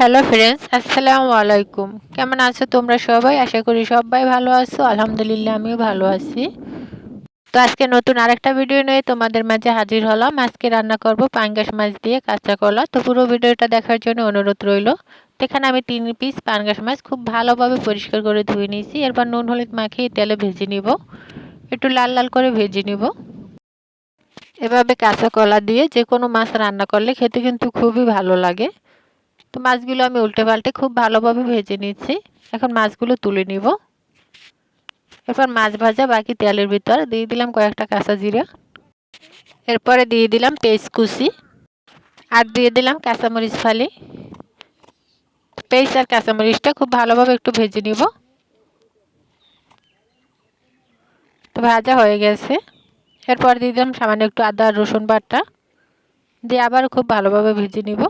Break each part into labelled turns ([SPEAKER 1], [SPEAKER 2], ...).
[SPEAKER 1] Hello friends আসসালামু আলাইকুম কেমন আছো তোমরা সবাই? আশা করি সবাই ভালো আছো। আলহামদুলিল্লাহ, আমিও ভালো আছি। তো আজকে নতুন আরেকটা ভিডিও নিয়ে তোমাদের মাঝে হাজির হলাম। আজকে রান্না করব পাঙ্গাস মাছ দিয়ে কাঁচা কলা। তো পুরো ভিডিওটা দেখার জন্য অনুরোধ রইল। এখানে আমি তিন পিস পাঙ্গাস মাছ খুব ভালোভাবে পরিষ্কার করে ধুয়ে নিয়েছি। এরপর নুন, হলুদ মাখিয়ে তেলে ভেজে নিব। একটু লাল লাল করে ভেজে নিব। এভাবে কাঁচা কলা দিয়ে যে কোনো মাছ রান্না করলে খেতে কিন্তু খুবই ভালো লাগে। তো মাছগুলো আমি উল্টে পাল্টে খুব ভালোভাবে ভেজে নিচ্ছি। এখন মাছগুলো তুলে নিব। এরপর মাছ ভাজা, বাকি তেলের ভিতর। দিয়ে দিলাম কয়েকটা কাঁচা জিরা। এরপরে দিয়ে দিলাম পেস্ট কুচি আর দিয়ে দিলাম কাঁচামরিচ ফালি। পেস্ট আর কাঁচামরিচটা খুব ভালোভাবে একটু ভেজে নিব। তো ভাজা হয়ে গেছে। এরপর দিয়ে দিলাম সামান্য একটু আদা রসুন বাটা। দিয়ে আবার খুব ভালোভাবে ভেজে নিব।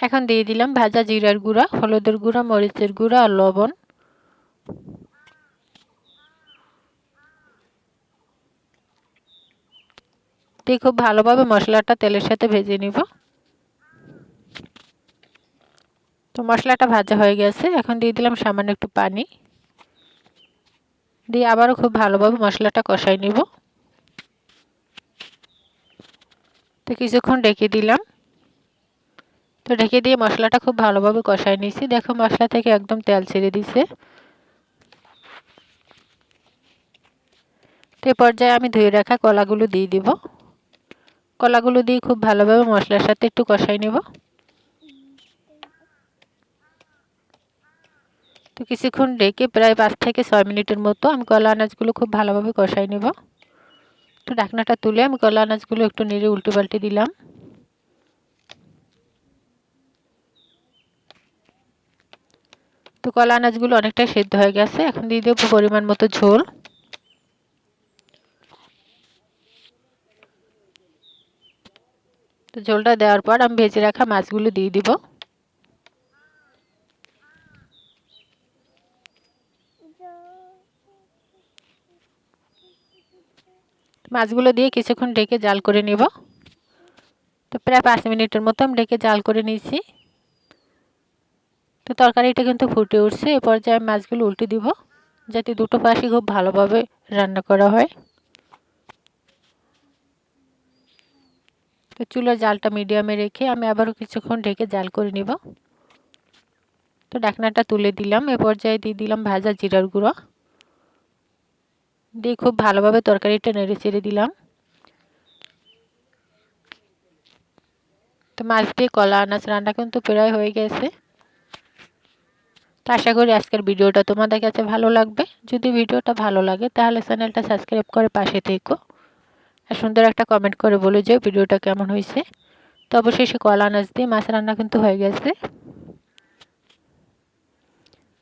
[SPEAKER 1] এখন দিয়ে দিলাম ভাজা জিরার গুঁড়া, হলুদের গুঁড়া, মরিচের গুঁড়া আর লবণ। দিয়ে খুব ভালোভাবে মশলাটা তেলের সাথে ভেজে নিব। তো মশলাটা ভাজা হয়ে গেছে, এখন দিয়ে দিলাম সামান্য একটু পানি। দিয়ে আবারও খুব ভালোভাবে মশলাটা কষাই নিব। তো কিছুক্ষণ ডেকে দিলাম। তো ঢেকে দিয়ে মশলাটা খুব ভালোভাবে কষাই নিয়েছি। দেখো মশলা থেকে একদম তেল ছেড়ে দিছে তো এ পর্যায়ে আমি ধুয়ে রাখা কলাগুলো দিয়ে দিব। কলাগুলো দিয়ে খুব ভালোভাবে মশলার সাথে একটু কষাই নেব। তো কিছুক্ষণ ডেকে প্রায় পাঁচ থেকে ছয় মিনিটের মতো আমি কলা আনাজগুলো খুব ভালোভাবে কষাই নেব। তো ঢাকনাটা তুলে আমি কলা আনাজগুলো একটু নেড়ে উল্টে পাল্টে দিলাম। তো কলা আনাজগুলো অনেকটা সেদ্ধ হয়ে গেছে। এখন দিয়ে দেবো পরিমাণ মতো ঝোল। তো ঝোলটা দেওয়ার পর আমি ভেজে রাখা মাছগুলো দিয়ে দিব। মাছগুলো দিয়ে কিছুক্ষণ ঢেকে জাল করে নেব। তো প্রায় পাঁচ মিনিটের মতো আমি ঢেকে জাল করে নিয়েছি। তো তরকারিটা কিন্তু ফুটে উঠছে। এ পর্যায়ে মাছগুলো উল্টে দিব, যাতে দুটো পাশে খুব ভালোভাবে রান্না করা হয়। তো চুলার জালটা মিডিয়ামে রেখে আমি আবারও কিছুক্ষণ ঢেকে জাল করে নিব। তো ডাকনাটা তুলে দিলাম, এ পর্যায়ে দিয়ে দিলাম ভাজা জিরার গুঁড়ো। দিয়ে খুব ভালোভাবে তরকারিটা নেড়ে চেড়ে দিলাম। তো মাছ দিয়ে কলা, আনাজ রান্না কিন্তু প্রায় হয়ে গেছে। তো আশা করি আজকের ভিডিওটা তোমাদের কাছে ভালো লাগবে। যদি ভিডিওটা ভালো লাগে, তাহলে চ্যানেলটা সাবস্ক্রাইব করে পাশে থেকো। আর সুন্দর একটা কমেন্ট করে বলে যে ভিডিওটা কেমন হয়েছে। তো অবশেষে কলা আনাজ দিয়ে মাছ রান্না কিন্তু হয়ে গেছে।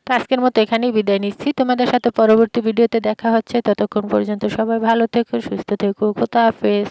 [SPEAKER 1] তো আজকের মতো এখানেই বিদায় নিচ্ছি। তোমাদের সাথে পরবর্তী ভিডিওতে দেখা হচ্ছে। ততক্ষণ পর্যন্ত সবাই ভালো থেকো, সুস্থ থেকো। কোথা হাফেজ।